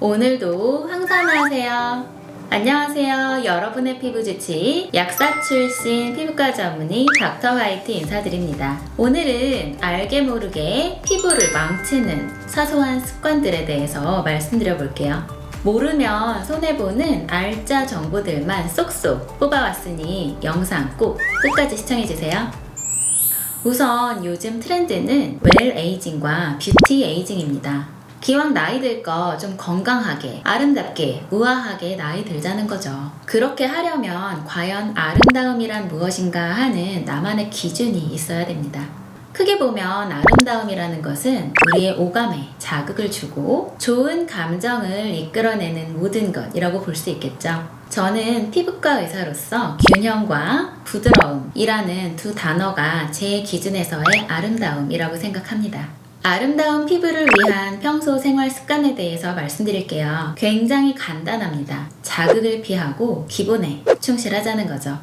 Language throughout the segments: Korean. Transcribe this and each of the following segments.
오늘도 항산하세요. 안녕하세요. 여러분의 피부 주치 약사 출신 피부과 전문의 닥터 화이트 인사드립니다. 오늘은 알게 모르게 피부를 망치는 사소한 습관들에 대해서 말씀드려 볼게요. 모르면 손해보는 알짜 정보들만 쏙쏙 뽑아왔으니 영상 꼭 끝까지 시청해주세요. 우선 요즘 트렌드는 웰 에이징과 뷰티 에이징입니다. 기왕 나이 들 거 좀 건강하게, 아름답게, 우아하게 나이 들자는 거죠. 그렇게 하려면 과연 아름다움이란 무엇인가 하는 나만의 기준이 있어야 됩니다. 크게 보면 아름다움이라는 것은 우리의 오감에 자극을 주고 좋은 감정을 이끌어내는 모든 것이라고 볼 수 있겠죠. 저는 피부과 의사로서 균형과 부드러움이라는 두 단어가 제 기준에서의 아름다움이라고 생각합니다. 아름다운 피부를 위한 평소 생활 습관에 대해서 말씀드릴게요. 굉장히 간단합니다. 자극을 피하고 기본에 충실하자는 거죠.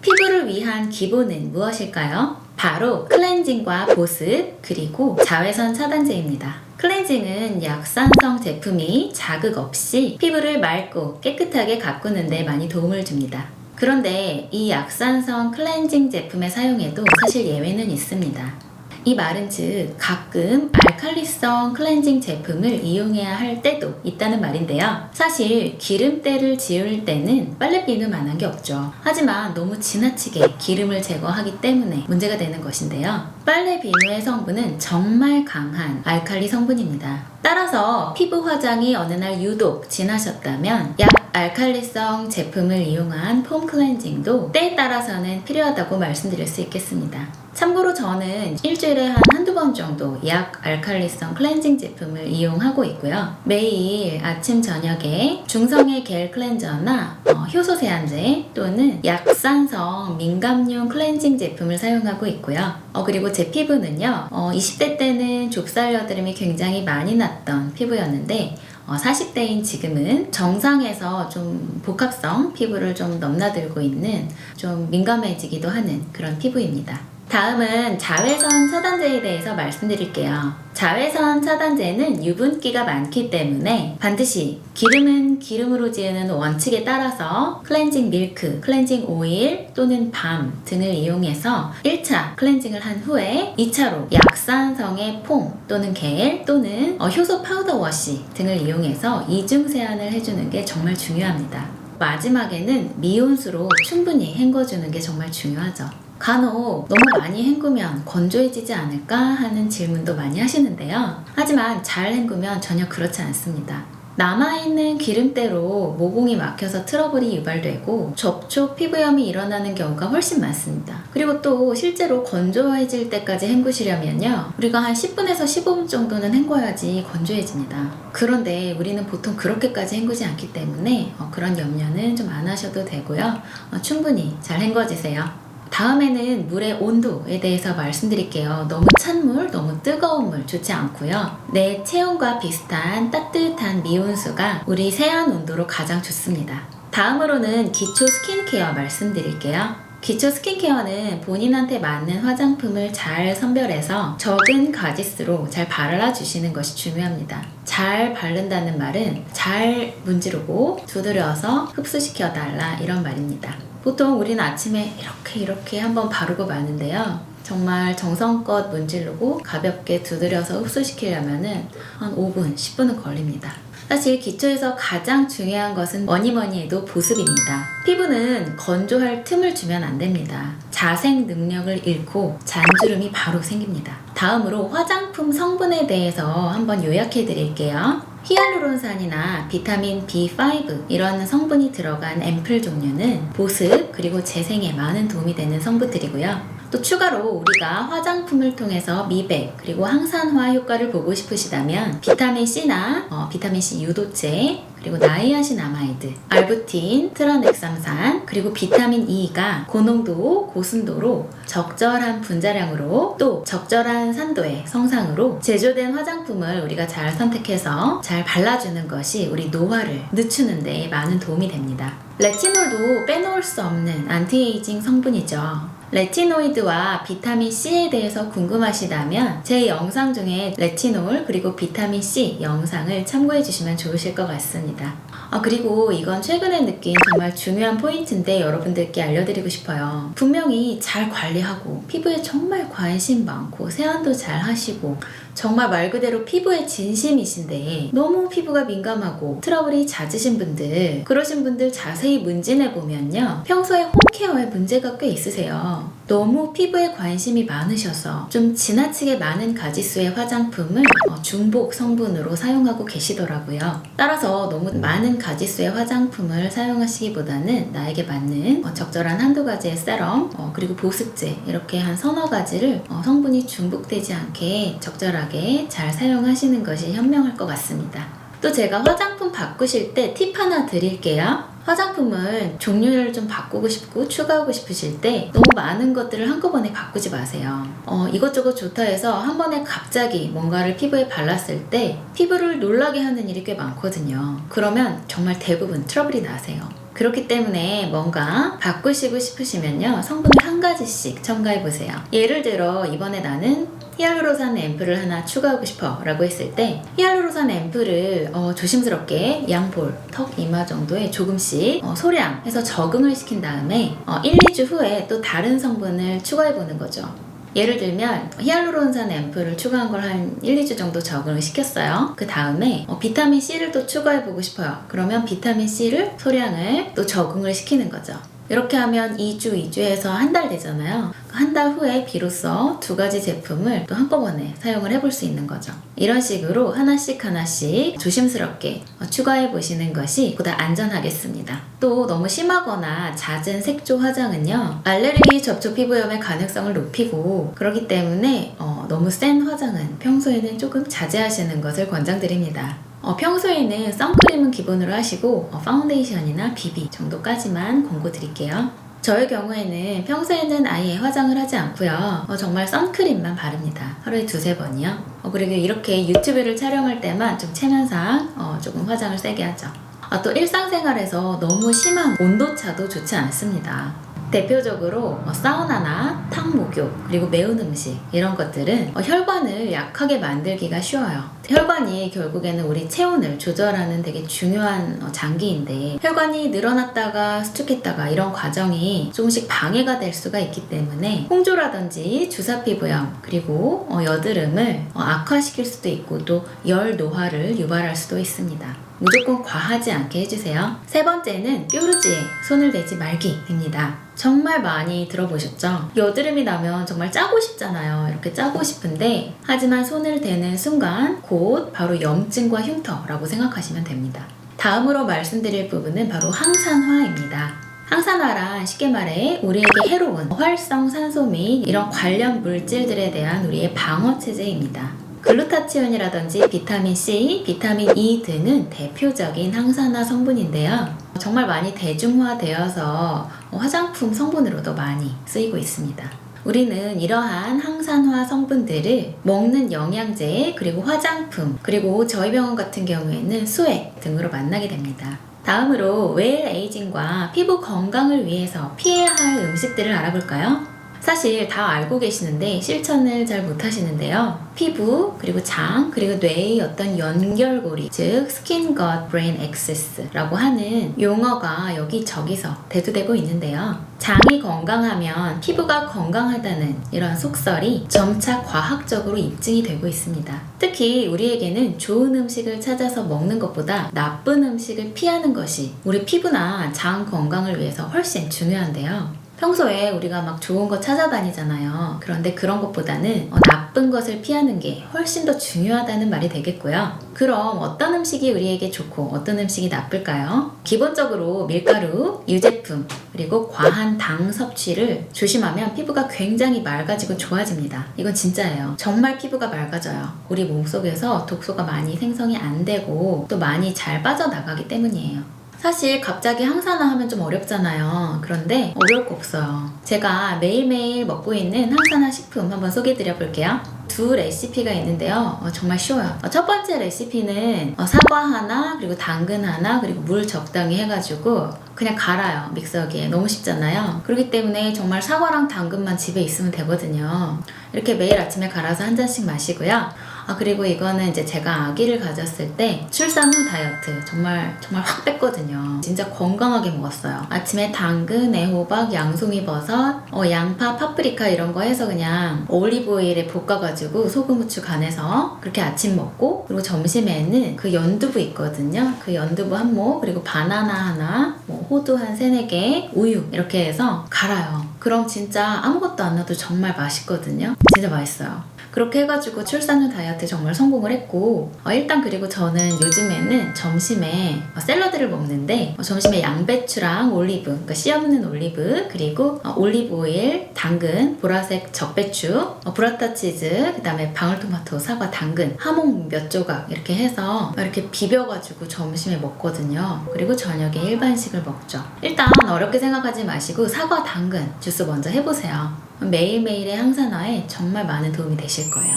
피부를 위한 기본은 무엇일까요? 바로 클렌징과 보습, 그리고 자외선 차단제입니다. 클렌징은 약산성 제품이 자극 없이 피부를 맑고 깨끗하게 가꾸는 데 많이 도움을 줍니다. 그런데 이 약산성 클렌징 제품의 사용에도 사실 예외는 있습니다. 이 말은 즉 가끔 알칼리성 클렌징 제품을 이용해야 할 때도 있다는 말인데요. 사실 기름때를 지울 때는 빨래 비누만한 게 없죠. 하지만 너무 지나치게 기름을 제거하기 때문에 문제가 되는 것인데요. 빨래 비누의 성분은 정말 강한 알칼리 성분입니다. 따라서 피부 화장이 어느 날 유독 진하셨다면 약 알칼리성 제품을 이용한 폼 클렌징도 때에 따라서는 필요하다고 말씀드릴 수 있겠습니다. 참고로 저는 일주일에 한 한두 번 정도 약 알칼리성 클렌징 제품을 이용하고 있고요. 매일 아침 저녁에 중성의 겔 클렌저나 어, 효소 세안제 또는 약산성 민감용 클렌징 제품을 사용하고 있고요. 어, 그리고 제 피부는요. 어, 20대 때는 좁쌀 여드름이 굉장히 많이 났던 피부였는데 어, 40대인 지금은 정상에서 좀 복합성 피부를 좀 넘나들고 있는 좀 민감해지기도 하는 그런 피부입니다. 다음은 자외선 차단제에 대해서 말씀드릴게요. 자외선 차단제는 유분기가 많기 때문에 반드시 기름은 기름으로 지우는 원칙에 따라서 클렌징 밀크, 클렌징 오일 또는 밤 등을 이용해서 1차 클렌징을 한 후에 2차로 약산성의 폼 또는 겔 또는 어, 효소 파우더 워시 등을 이용해서 이중 세안을 해주는 게 정말 중요합니다. 마지막에는 미온수로 충분히 헹궈주는 게 정말 중요하죠. 간혹 너무 많이 헹구면 건조해지지 않을까 하는 질문도 많이 하시는데요. 하지만 잘 헹구면 전혀 그렇지 않습니다. 남아있는 기름때로 모공이 막혀서 트러블이 유발되고 접촉 피부염이 일어나는 경우가 훨씬 많습니다. 그리고 또 실제로 건조해질 때까지 헹구시려면요. 우리가 한 10분에서 15분 정도는 헹궈야지 건조해집니다. 그런데 우리는 보통 그렇게까지 헹구지 않기 때문에 어, 그런 염려는 좀 안 하셔도 되고요. 어, 충분히 잘 헹궈지세요. 다음에는 물의 온도에 대해서 말씀드릴게요. 너무 찬 물, 너무 뜨거운 물 좋지 않고요. 내 체온과 비슷한 따뜻한 미온수가 우리 세안 온도로 가장 좋습니다. 다음으로는 기초 스킨케어 말씀드릴게요. 기초 스킨케어는 본인한테 맞는 화장품을 잘 선별해서 적은 가지수로 잘 발라주시는 것이 중요합니다. 잘 바른다는 말은 잘 문지르고 두드려서 흡수시켜달라 이런 말입니다. 보통 우리는 아침에 이렇게 이렇게 한번 바르고 마는데요. 정말 정성껏 문지르고 가볍게 두드려서 흡수시키려면은 한 5분, 10분은 걸립니다. 사실 기초에서 가장 중요한 것은 뭐니 뭐니 해도 보습입니다. 피부는 건조할 틈을 주면 안 됩니다. 자생 능력을 잃고 잔주름이 바로 생깁니다. 다음으로 화장품 성분에 대해서 한번 요약해 드릴게요. 히알루론산이나 비타민 B5 이런 성분이 들어간 앰플 종류는 보습 그리고 재생에 많은 도움이 되는 성분들이고요. 또 추가로 우리가 화장품을 통해서 미백 그리고 항산화 효과를 보고 싶으시다면 비타민 C나 어, 비타민 C 유도체 그리고 나이아신 아마이드, 알부틴, 트라넥삼산, 그리고 비타민 E가 고농도, 고순도로 적절한 분자량으로 또 적절한 산도의 성상으로 제조된 화장품을 우리가 잘 선택해서 잘 발라주는 것이 우리 노화를 늦추는 데 많은 도움이 됩니다. 레티놀도 빼놓을 수 없는 안티에이징 성분이죠. 레티노이드와 비타민 C에 대해서 궁금하시다면 제 영상 중에 레티놀 그리고 비타민 C 영상을 참고해 주시면 좋으실 것 같습니다. 아, 그리고 이건 최근에 느낀 정말 중요한 포인트인데 여러분들께 알려드리고 싶어요. 분명히 잘 관리하고 피부에 정말 관심 많고 세안도 잘 하시고 정말 말 그대로 피부에 진심이신데 너무 피부가 민감하고 트러블이 잦으신 분들 그러신 분들 자세히 문진해 보면요 평소에 홈케어에 문제가 꽤 있으세요 너무 피부에 관심이 많으셔서 좀 지나치게 많은 가지수의 화장품을 어, 중복 성분으로 사용하고 계시더라고요 따라서 너무 많은 가지수의 화장품을 사용하시기보다는 나에게 맞는 어, 적절한 한두 가지의 세럼 어, 그리고 보습제 이렇게 한 서너 가지를 어, 성분이 중복되지 않게 적절하게 잘 사용하시는 것이 현명할 것 같습니다. 또 제가 화장품 바꾸실 때 팁 하나 드릴게요. 화장품을 종류를 좀 바꾸고 싶고 추가하고 싶으실 때 너무 많은 것들을 한꺼번에 바꾸지 마세요. 어, 이것저것 좋다 해서 한 번에 갑자기 뭔가를 피부에 발랐을 때 피부를 놀라게 하는 일이 꽤 많거든요. 그러면 정말 대부분 트러블이 나세요. 그렇기 때문에 뭔가 바꾸시고 싶으시면요. 성분을 한 가지씩 첨가해 보세요. 예를 들어 이번에 나는 히알루로산 앰플을 하나 추가하고 싶어 라고 했을 때 히알루로산 앰플을 어, 조심스럽게 양볼, 턱 이마 정도에 조금씩 어, 소량해서 적응을 시킨 다음에 어, 1, 2주 후에 또 다른 성분을 추가해 보는 거죠. 예를 들면 히알루론산 앰플을 추가한 걸 한 1, 2주 정도 적응을 시켰어요. 그 다음에 어, 비타민 C를 또 추가해 보고 싶어요. 그러면 비타민 C를 소량을 또 적응을 시키는 거죠. 이렇게 하면 2주, 2주에서 한 달 되잖아요. 한 달 후에 비로소 두 가지 제품을 또 한꺼번에 사용을 해볼 수 있는 거죠. 이런 식으로 하나씩 하나씩 조심스럽게 어, 추가해 보시는 것이 보다 안전하겠습니다. 또 너무 심하거나 잦은 색조 화장은요, 알레르기 접촉 피부염의 가능성을 높이고, 그렇기 때문에 어, 너무 센 화장은 평소에는 조금 자제하시는 것을 권장드립니다. 어, 평소에는 선크림은 기본으로 하시고 어, 파운데이션이나 비비 정도까지만 권고 드릴게요. 저의 경우에는 평소에는 아예 화장을 하지 않고요. 어, 정말 선크림만 바릅니다. 하루에 두세 번이요. 어, 그리고 이렇게 유튜브를 촬영할 때만 좀 체면상 어, 조금 화장을 세게 하죠. 아, 또 일상생활에서 너무 심한 온도차도 좋지 않습니다. 대표적으로 어, 사우나나 탕 목욕 그리고 매운 음식 이런 것들은 어, 혈관을 약하게 만들기가 쉬워요. 혈관이 결국에는 우리 체온을 조절하는 되게 중요한 어, 장기인데 혈관이 늘어났다가 수축했다가 이런 과정이 조금씩 방해가 될 수가 있기 때문에 홍조라든지 주사 피부염 그리고 어, 여드름을 어, 악화시킬 수도 있고 또 열 노화를 유발할 수도 있습니다. 무조건 과하지 않게 해주세요. 세 번째는 뾰루지에 손을 대지 말기입니다. 정말 많이 들어보셨죠? 여드름이 나면 정말 짜고 싶잖아요. 이렇게 짜고 싶은데 하지만 손을 대는 순간 곧 바로 염증과 흉터라고 생각하시면 됩니다. 다음으로 말씀드릴 부분은 바로 항산화입니다. 항산화란 쉽게 말해 우리에게 해로운 활성 산소 및 이런 관련 물질들에 대한 우리의 방어 체제입니다. 글루타치온이라든지 비타민 C, 비타민 E 등은 대표적인 항산화 성분인데요. 정말 많이 대중화되어서 화장품 성분으로도 많이 쓰이고 있습니다. 우리는 이러한 항산화 성분들을 먹는 영양제, 그리고 화장품, 그리고 저희 병원 같은 경우에는 수액 등으로 만나게 됩니다. 다음으로 웰 에이징과 피부 건강을 위해서 피해야 할 음식들을 알아볼까요? 사실 다 알고 계시는데 실천을 잘 못하시는데요. 피부, 그리고 장, 그리고 뇌의 어떤 연결고리, 즉 스킨 것 브레인 액세스라고 하는 용어가 여기저기서 대두되고 있는데요. 장이 건강하면 피부가 건강하다는 이런 속설이 점차 과학적으로 입증이 되고 있습니다. 특히 우리에게는 좋은 음식을 찾아서 먹는 것보다 나쁜 음식을 피하는 것이 우리 피부나 장 건강을 위해서 훨씬 중요한데요. 평소에 우리가 막 좋은 거 찾아다니잖아요. 그런데 그런 것보다는 어, 나쁜 것을 피하는 게 훨씬 더 중요하다는 말이 되겠고요. 그럼 어떤 음식이 우리에게 좋고 어떤 음식이 나쁠까요? 기본적으로 밀가루, 유제품, 그리고 과한 당 섭취를 조심하면 피부가 굉장히 맑아지고 좋아집니다. 이건 진짜예요. 정말 피부가 맑아져요. 우리 몸속에서 독소가 많이 생성이 안 되고 또 많이 잘 빠져나가기 때문이에요. 사실 갑자기 항산화 하면 좀 어렵잖아요. 그런데 어려울 거 없어요. 제가 매일매일 먹고 있는 항산화 식품 한번 소개해 드려 볼게요. 두 레시피가 있는데요. 어, 정말 쉬워요. 어, 첫 번째 레시피는 어, 사과 하나, 그리고 당근 하나, 그리고 물 적당히 해가지고 그냥 갈아요. 믹서기에. 너무 쉽잖아요. 그렇기 때문에 정말 사과랑 당근만 집에 있으면 되거든요. 이렇게 매일 아침에 갈아서 한 잔씩 마시고요. 아 그리고 이거는 이제 제가 아기를 가졌을 때 출산 후 다이어트 정말 정말 확 뺐거든요. 진짜 건강하게 먹었어요. 아침에 당근, 애호박, 양송이 버섯, 어, 양파, 파프리카 이런 거 해서 그냥 올리브 오일에 볶아가지고 소금 후추 간해서 그렇게 아침 먹고 그리고 점심에는 그 연두부 있거든요. 그 연두부 한 모, 그리고 바나나 하나, 뭐 호두 한 세네 개, 우유 이렇게 해서 갈아요. 그럼 진짜 아무것도 안 넣어도 정말 맛있거든요. 진짜 맛있어요. 그렇게 해가지고 출산 후 다이어트 정말 성공을 했고 어, 일단 그리고 저는 요즘에는 점심에 어, 샐러드를 먹는데 어, 점심에 양배추랑 올리브 그러니까 씨 없는 올리브 그리고 어, 올리브 오일 당근 보라색 적배추 어, 브라타 치즈 그 다음에 방울토마토 사과 당근 하몽 몇 조각 이렇게 해서 이렇게 비벼가지고 점심에 먹거든요. 그리고 저녁에 일반식을 먹죠. 일단 어렵게 생각하지 마시고 사과 당근 주스 먼저 해보세요 매일매일의 항산화에 정말 많은 도움이 되실 거예요.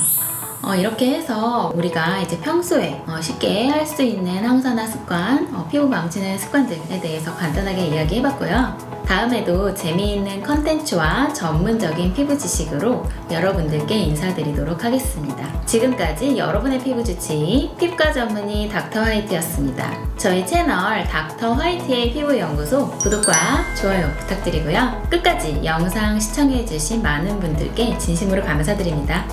어, 이렇게 해서 우리가 이제 평소에 어, 쉽게 할 수 있는 항산화 습관, 어, 피부 망치는 습관들에 대해서 간단하게 이야기해봤고요. 다음에도 재미있는 컨텐츠와 전문적인 피부 지식으로 여러분들께 인사드리도록 하겠습니다. 지금까지 여러분의 피부 주치의 피부과 전문의 닥터 화이트였습니다. 저희 채널 닥터 화이트의 피부 연구소 구독과 좋아요 부탁드리고요. 끝까지 영상 시청해주신 많은 분들께 진심으로 감사드립니다.